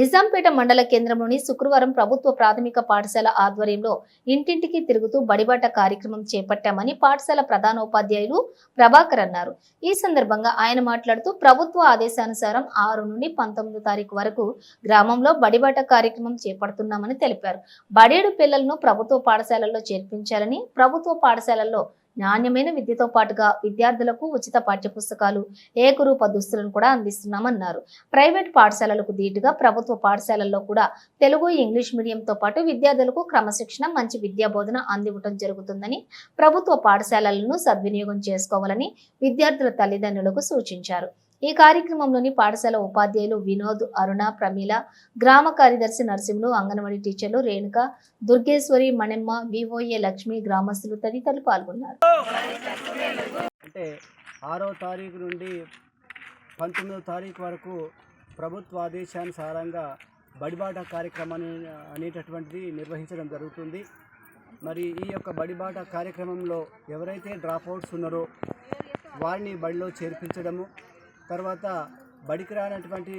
నిజాంపేట మండల కేంద్రంలోని శుక్రవారం ప్రభుత్వ ప్రాథమిక పాఠశాల ఆధ్వర్యంలో ఇంటింటికి తిరుగుతూ బడిబాట కార్యక్రమం చేపట్టామని పాఠశాల ప్రధానోపాధ్యాయులు ప్రభాకర్ అన్నారు. ఈ సందర్భంగా ఆయన మాట్లాడుతూ ప్రభుత్వ ఆదేశానుసారం ఆరు నుండి పంతొమ్మిదో తారీఖు వరకు గ్రామంలో బడిబాట కార్యక్రమం చేపడుతున్నామని తెలిపారు. బడేడు పిల్లలను ప్రభుత్వ పాఠశాలల్లో చేర్పించాలని ప్రభుత్వ పాఠశాలల్లో నాణ్యమైన విద్యతో పాటుగా విద్యార్థులకు ఉచిత పాఠ్యపుస్తకాలు ఏకరూప దుస్తులను కూడా అందిస్తున్నామన్నారు. ప్రైవేట్ పాఠశాలలకు ధీటుగా ప్రభుత్వ పాఠశాలల్లో కూడా తెలుగు ఇంగ్లీష్ మీడియంతో పాటు విద్యార్థులకు క్రమశిక్షణ మంచి విద్యా బోధన అందివ్వటం జరుగుతుందని ప్రభుత్వ పాఠశాలలను సద్వినియోగం చేసుకోవాలని విద్యార్థుల తల్లిదండ్రులకు సూచించారు. ఈ కార్యక్రమంలోని పాఠశాల ఉపాధ్యాయులు వినోద్ అరుణ ప్రమీల గ్రామ కార్యదర్శి నరసింహులు అంగన్వాడీ టీచర్లు రేణుక దుర్గేశ్వరి మణెమ్మ వివోఏ లక్ష్మి గ్రామస్తులు తదితరులు పాల్గొన్నారు. అంటే ఆరో తారీఖు నుండి పంతొమ్మిదో తారీఖు వరకు ప్రభుత్వ ఆదేశానుసారంగా బడిబాట కార్యక్రమాన్ని అనేటటువంటిది నిర్వహించడం జరుగుతుంది. మరి ఈ యొక్క బడిబాట కార్యక్రమంలో ఎవరైతే డ్రాప్అవుట్స్ ఉన్నారో వారిని బడిలో చేర్పించడము తర్వాత బడికి రానటువంటి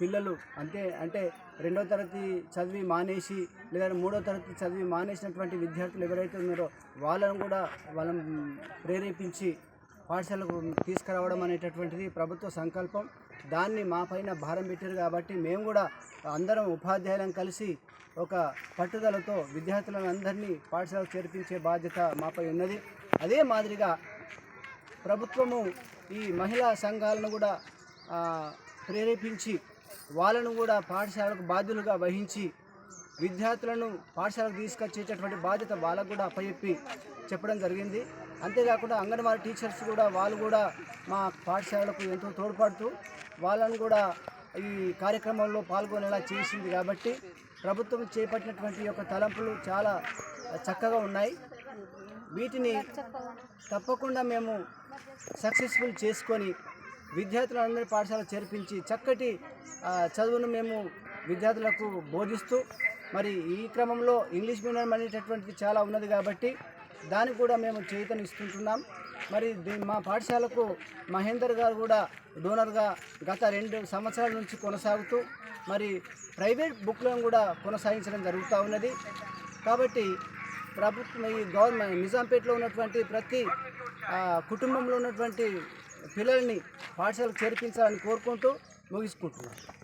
పిల్లలు అంతే అంటే రెండో తరగతి చదివి మానేసి లేదా మూడో తరగతి చదివి మానేసినటువంటి విద్యార్థులు ఎవరైతే ఉన్నారో వాళ్ళను కూడా వాళ్ళని ప్రేరేపించి పాఠశాలకు తీసుకురావడం అనేటటువంటిది ప్రభుత్వ సంకల్పం. దాన్ని మా పైన భారం పెట్టారు కాబట్టి మేము కూడా అందరం ఉపాధ్యాయులను కలిసి ఒక పట్టుదలతో విద్యార్థులను అందరినీ పాఠశాలకు చేర్పించే బాధ్యత మాపై ఉన్నది. అదే మాదిరిగా ప్రభుత్వము ఈ మహిళా సంఘాలను కూడా ప్రేరేపించి వాళ్ళను కూడా పాఠశాలకు బాధ్యులుగా వహించి విద్యార్థులను పాఠశాలకు తీసుకొచ్చేటటువంటి బాధ్యత వాళ్ళకు కూడా అప్పచెప్పి చెప్పడం జరిగింది. అంతేకాకుండా అంగన్వాడీ టీచర్స్ కూడా వాళ్ళు కూడా మా పాఠశాలకు ఎంతో తోడ్పడుతూ వాళ్ళను కూడా ఈ కార్యక్రమంలో పాల్గొనేలా చేసింది కాబట్టి ప్రభుత్వం చేపట్టినటువంటి యొక్క తలంపులు చాలా చక్కగా ఉన్నాయి. వీటిని తప్పకుండా మేము సక్సెస్ఫుల్ చేసుకొని విద్యార్థులందరి పాఠశాల చేర్పించి చక్కటి చదువును మేము విద్యార్థులకు బోధిస్తూ మరి ఈ క్రమంలో ఇంగ్లీష్ మీడియం అనేటటువంటిది చాలా ఉన్నది కాబట్టి దానికి కూడా మేము చేతనిస్తుంటున్నాం. మరి మా పాఠశాలకు మహేందర్ గారు కూడా డోనర్గా గత రెండు సంవత్సరాల నుంచి కొనసాగుతూ మరి ప్రైవేట్ బుక్లను కూడా కొనసాగించడం జరుగుతూ ఉన్నది. కాబట్టి ప్రభుత్వం ఈ గవర్నమెంట్ నిజాంపేటలో ఉన్నటువంటి ప్రతి కుటుంబంలో ఉన్నటువంటి పిల్లల్ని పాఠశాలకు చేర్పించాలని కోరుకుంటూ ముగించుకుంటున్నాను